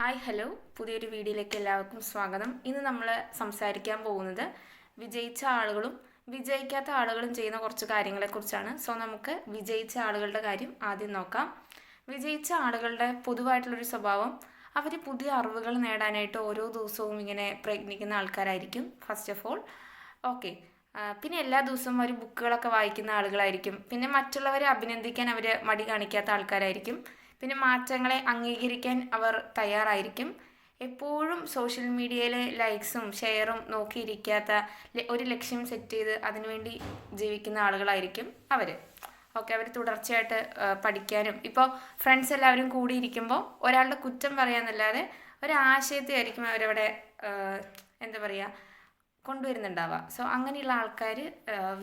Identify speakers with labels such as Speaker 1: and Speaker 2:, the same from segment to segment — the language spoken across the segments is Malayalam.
Speaker 1: ഹായ് ഹലോ പുതിയൊരു വീഡിയോയിലേക്ക് എല്ലാവർക്കും സ്വാഗതം ഇന്ന് നമ്മൾ സംസാരിക്കാൻ പോകുന്നത് വിജയിച്ച ആളുകളും വിജയിക്കാത്ത ആളുകളും ചെയ്യുന്ന കുറച്ച് കാര്യങ്ങളെക്കുറിച്ചാണ് സോ നമുക്ക് വിജയിച്ച ആളുകളുടെ കാര്യം ആദ്യം നോക്കാം വിജയിച്ച ആളുകളുടെ പൊതുവായിട്ടുള്ളൊരു സ്വഭാവം അവർ പുതിയ അറിവുകൾ നേടാനായിട്ട് ഓരോ ദിവസവും ഇങ്ങനെ പ്രയത്നിക്കുന്ന ആൾക്കാരായിരിക്കും ഫസ്റ്റ് ഓഫ് ഓൾ ഓക്കെ പിന്നെ എല്ലാ ദിവസവും അവർ ബുക്കുകളൊക്കെ വായിക്കുന്ന ആളുകളായിരിക്കും പിന്നെ മറ്റുള്ളവരെ അഭിനന്ദിക്കാൻ അവർ മടി കാണിക്കാത്ത ആൾക്കാരായിരിക്കും പിന്നെ മാറ്റങ്ങളെ അംഗീകരിക്കാൻ അവർ തയ്യാറായിരിക്കും എപ്പോഴും സോഷ്യൽ മീഡിയയിലെ ലൈക്സും ഷെയറും നോക്കിയിരിക്കാത്ത ഒരു ലക്ഷ്യം സെറ്റ് ചെയ്ത് അതിനുവേണ്ടി ജീവിക്കുന്ന ആളുകളായിരിക്കും അവർ ഓക്കെ അവർ തുടർച്ചയായിട്ട് പഠിക്കാനും ഇപ്പോൾ ഫ്രണ്ട്സ് എല്ലാവരും കൂടിയിരിക്കുമ്പോൾ ഒരാളുടെ കുറ്റം പറയാമെന്നല്ലാതെ ഒരാശയത്തെ ആയിരിക്കും അവരവിടെ എന്താ പറയുക കൊണ്ടുവരുന്നുണ്ടാവുക സോ അങ്ങനെയുള്ള ആൾക്കാർ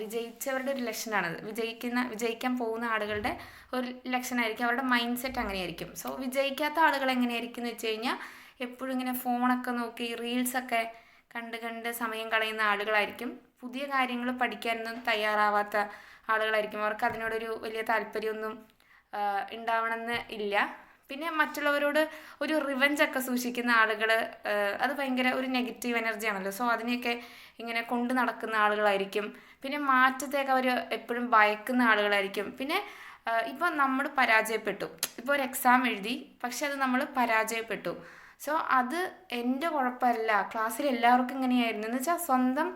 Speaker 1: വിജയിച്ചവരുടെ ഒരു ലക്ഷണമാണത് വിജയിക്കുന്ന വിജയിക്കാൻ പോകുന്ന ആളുകളുടെ ഒരു ലക്ഷണമായിരിക്കും അവരുടെ മൈൻഡ് സെറ്റ് അങ്ങനെയായിരിക്കും സോ വിജയിക്കാത്ത ആളുകൾ എങ്ങനെയായിരിക്കും എന്ന് വെച്ച് കഴിഞ്ഞാൽ എപ്പോഴും ഇങ്ങനെ ഫോണൊക്കെ നോക്കി റീൽസൊക്കെ കണ്ട് കണ്ട് സമയം കളയുന്ന ആളുകളായിരിക്കും പുതിയ കാര്യങ്ങൾ പഠിക്കാനൊന്നും തയ്യാറാവാത്ത ആളുകളായിരിക്കും അവർക്ക് അതിനോടൊരു വലിയ താല്പര്യമൊന്നും ഉണ്ടാവണമെന്ന് ഇല്ല പിന്നെ മറ്റുള്ളവരോട് ഒരു റിവഞ്ച് ഒക്കെ സൂക്ഷിക്കുന്ന ആളുകൾ അത് ഭയങ്കര ഒരു നെഗറ്റീവ് എനർജി ആണല്ലോ സോ അതിനെയൊക്കെ ഇങ്ങനെ കൊണ്ടു നടക്കുന്ന ആളുകളായിരിക്കും പിന്നെ മാറ്റത്തേക്ക് അവർ എപ്പോഴും ഭയക്കുന്ന ആളുകളായിരിക്കും പിന്നെ ഇപ്പോൾ നമ്മൾ പരാജയപ്പെട്ടു ഇപ്പോൾ ഒരു എക്സാം എഴുതി പക്ഷെ അത് നമ്മൾ പരാജയപ്പെട്ടു സോ അത് എൻ്റെ കുഴപ്പമല്ല ക്ലാസ്സിൽ എല്ലാവർക്കും ഇങ്ങനെയായിരുന്നു എന്ന് വെച്ചാൽ സ്വന്തം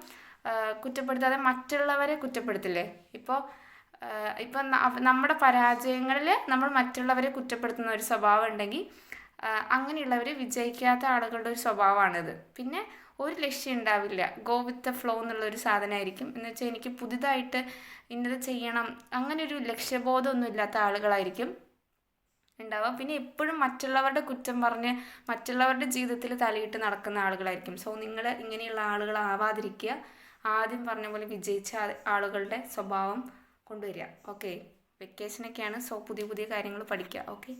Speaker 1: കുറ്റപ്പെടുത്താതെ മറ്റുള്ളവരെ കുറ്റപ്പെടുത്തില്ലേ ഇപ്പോൾ ഇപ്പം നമ്മുടെ പരാജയങ്ങളിൽ നമ്മൾ മറ്റുള്ളവരെ കുറ്റപ്പെടുത്തുന്ന ഒരു സ്വഭാവം ഉണ്ടെങ്കിൽ അങ്ങനെയുള്ളവർ വിജയിക്കാത്ത ആളുകളുടെ ഒരു സ്വഭാവമാണിത് പിന്നെ ഒരു ലക്ഷ്യം ഉണ്ടാവില്ല ഗോ വിത്ത് ദ ഫ്ലോ എന്നുള്ളൊരു സാധനമായിരിക്കും എന്ന് വെച്ചാൽ എനിക്ക് പുതിയതായിട്ട് ഇന്നത് ചെയ്യണം അങ്ങനെ ഒരു ലക്ഷ്യബോധമൊന്നും ഇല്ലാത്ത ആളുകളായിരിക്കും ഉണ്ടാവുക പിന്നെ എപ്പോഴും മറ്റുള്ളവരുടെ കുറ്റം പറഞ്ഞ് മറ്റുള്ളവരുടെ ജീവിതത്തിൽ തലയിട്ട് നടക്കുന്ന ആളുകളായിരിക്കും സോ നിങ്ങൾ ഇങ്ങനെയുള്ള ആളുകളാവാതിരിക്കുക ആദ്യം പറഞ്ഞ പോലെ വിജയിച്ച ആളുകളുടെ സ്വഭാവം കൊണ്ടുവരിക ഓക്കെ വെക്കേഷനൊക്കെയാണ് സോ പുതിയ പുതിയ കാര്യങ്ങൾ പഠിക്കുക ഓക്കെ